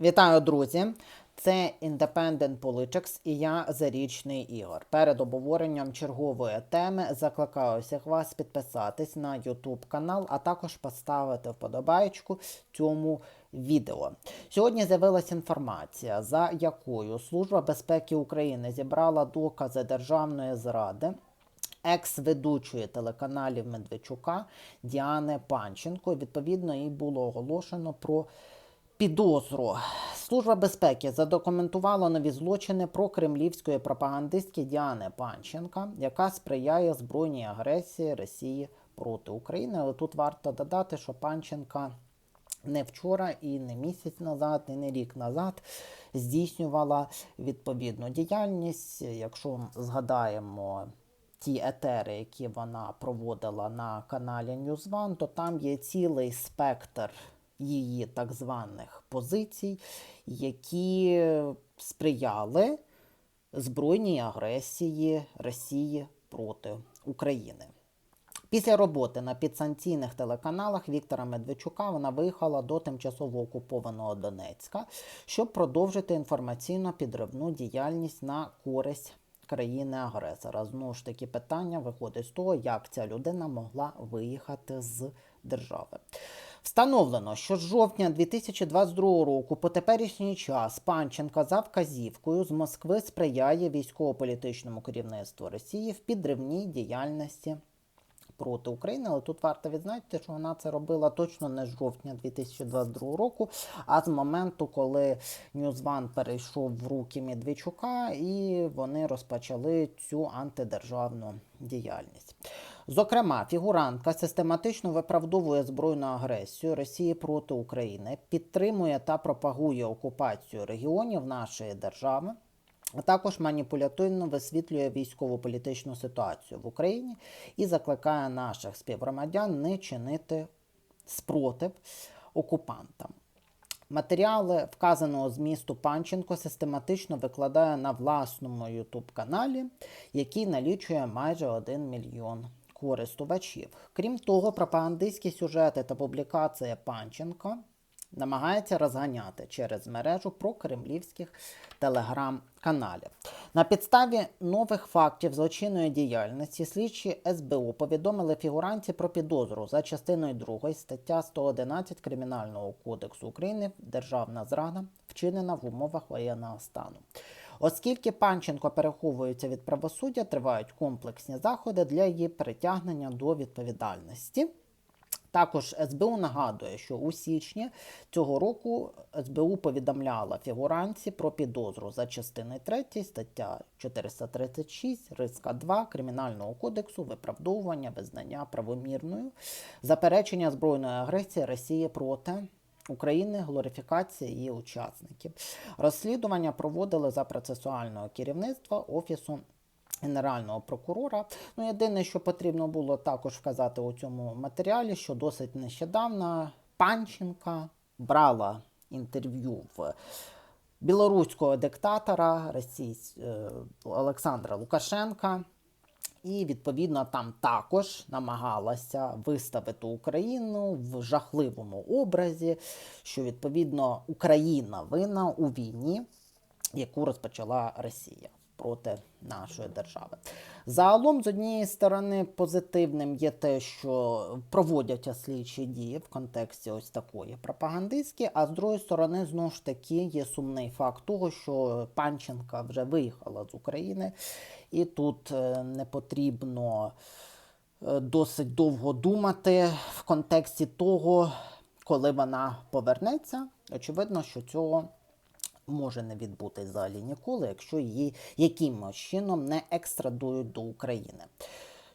Вітаю, друзі! Це Independent Politics і я Зарічний Ігор. Перед обговоренням чергової теми закликаю всіх вас підписатись на YouTube канал, а також поставити вподобайку цьому відео. Сьогодні з'явилася інформація, за якою Служба безпеки України зібрала докази державної зради екс-ведучої телеканалів Медведчука Діани Панченко. Відповідно, їй було оголошено про підозру. Служба безпеки задокументувала нові злочини про кремлівської пропагандистки Діани Панченка, яка сприяє збройній агресії Росії проти України. Але тут варто додати, що Панченка не вчора і не місяць назад, і не рік назад здійснювала відповідну діяльність. Якщо згадаємо ті етери, які вона проводила на каналі NewsOne, то там є цілий спектр її так званих позицій, які сприяли збройній агресії Росії проти України. Після роботи на підсанкційних телеканалах Віктора Медведчука вона виїхала до тимчасово окупованого Донецька, щоб продовжити інформаційно підривну діяльність на користь країни-агресора. Знову ж таки, питання виходить з того, як ця людина могла виїхати з держави. Встановлено, що з жовтня 2022 року по теперішній час Панченка за вказівкою з Москви сприяє військово-політичному керівництву Росії в підривній діяльності проти України. Але тут варто відзначити, що вона це робила точно не з жовтня 2022 року, а з моменту, коли Ньюзван перейшов в руки Медведчука, і вони розпочали цю антидержавну діяльність. Зокрема, фігурантка систематично виправдовує збройну агресію Росії проти України, підтримує та пропагує окупацію регіонів нашої держави. А також маніпулятивно висвітлює військово-політичну ситуацію в Україні і закликає наших співгромадян не чинити спротив окупантам. Матеріали вказаного змісту Панченко систематично викладає на власному YouTube каналі, який налічує майже 1 мільйон користувачів. Крім того, пропагандистські сюжети та публікація Панченка намагається розганяти через мережу про кремлівських телеграм-каналів. На підставі нових фактів злочинної діяльності слідчі СБУ повідомили фігуранті про підозру за частиною 2 стаття 111 Кримінального кодексу України Державна зрада вчинена в умовах воєнного стану. Оскільки Панченко переховується від правосуддя, тривають комплексні заходи для її притягнення до відповідальності. Також СБУ нагадує, що у січні цього року СБУ повідомляла фігуранці про підозру за частиною 3 стаття 436 риска 2 Кримінального кодексу виправдовування визнання правомірною, заперечення збройної агресії Росії проти. України глорифікація її учасників. Розслідування проводили за процесуального керівництва Офісу Генерального прокурора. Ну, єдине, що потрібно було також вказати у цьому матеріалі, що досить нещодавно Панченка брала інтерв'ю в білоруського диктатора. Е, Олександра Лукашенка. І, відповідно, там також намагалася виставити Україну в жахливому образі, що відповідно Україна винна у війні, яку розпочала Росія проти нашої держави. Загалом, з однієї сторони, позитивним є те, що проводяться слідчі дії в контексті ось такої пропагандистські, а з другої сторони, знову ж таки, є сумний факт того, що Панченка вже виїхала з України, і тут е, не потрібно е, досить довго думати в контексті того, коли вона повернеться. Очевидно, що цього може не відбутись взагалі ніколи, якщо її якимось чином не екстрадують до України.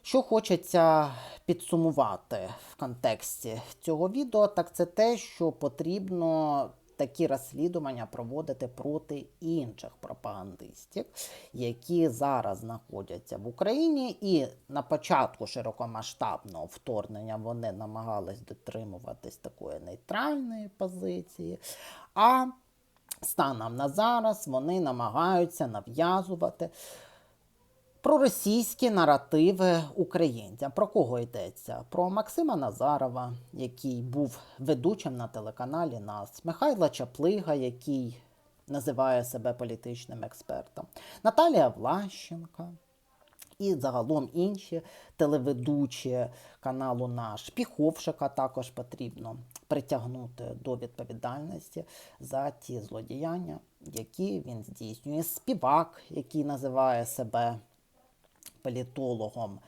Що хочеться підсумувати в контексті цього відео, так це те, що потрібно такі розслідування проводити проти інших пропагандистів, які зараз знаходяться в Україні, і на початку широкомасштабного вторгнення вони намагались дотримуватись такої нейтральної позиції. А станом на зараз вони намагаються нав'язувати Про російські наративи українцям. Про кого йдеться? Про Максима Назарова, який був ведучим на телеканалі НАС, Михайла Чаплига, який називає себе політичним експертом, Наталія Влащенка і загалом інші телеведучі каналу наш Піховшика також потрібно притягнути до відповідальності за ті злодіяння, які він здійснює. Співак, який називає себе політологом.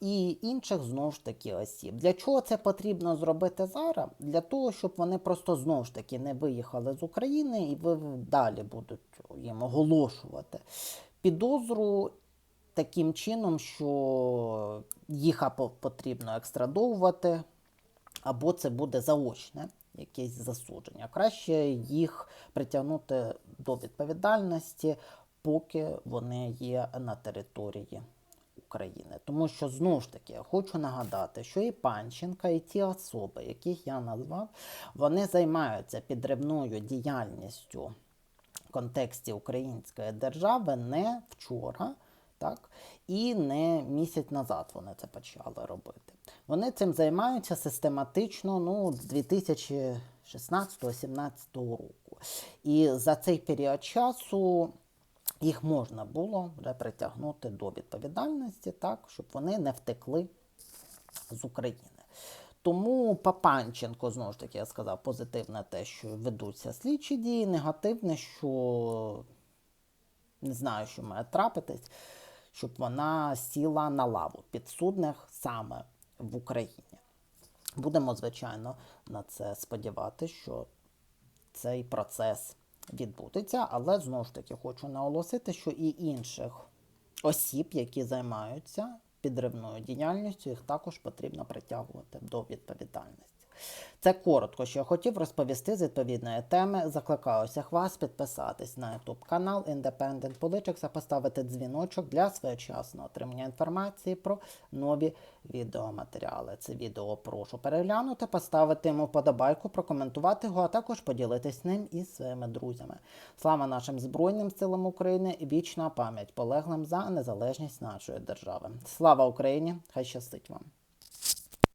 І інших знову ж таки осіб. Для чого це потрібно зробити зараз? Для того, щоб вони просто знову ж таки не виїхали з України і ви далі будуть їм оголошувати підозру таким чином, що їх або потрібно екстрадовувати, або це буде заочне якесь засудження. Краще їх притягнути до відповідальності, поки вони є на території України. Тому що знову ж таки я хочу нагадати, що і Панченка, і ті особи, яких я назвав, вони займаються підривною діяльністю в контексті української держави не вчора. Так, і не місяць назад вони це почали робити. Вони цим займаються систематично ну, з 2016-2017 року. І за цей період часу їх можна було вже притягнути до відповідальності, так, щоб вони не втекли з України. Тому Папанченко, знову ж таки, я сказав, позитивне те, що ведуться слідчі дії, негативне, що не знаю, що має трапитись, щоб вона сіла на лаву підсудних саме в Україні. Будемо, звичайно, на це сподіватися, що цей процес відбудеться, але знову ж таки хочу наголосити, що і інших осіб, які займаються підривною діяльністю, їх також потрібно притягувати до відповідальності. Це коротко, що я хотів розповісти з відповідної теми. Закликаю всіх вас підписатись на YouTube канал Independent Politics, а поставити дзвіночок для своєчасного отримання інформації про нові відеоматеріали. Це відео прошу переглянути, поставити йому вподобайку, прокоментувати його, а також поділитись ним із своїми друзями. Слава нашим Збройним силам України і вічна пам'ять полеглим за незалежність нашої держави. Слава Україні! Хай щастить вам!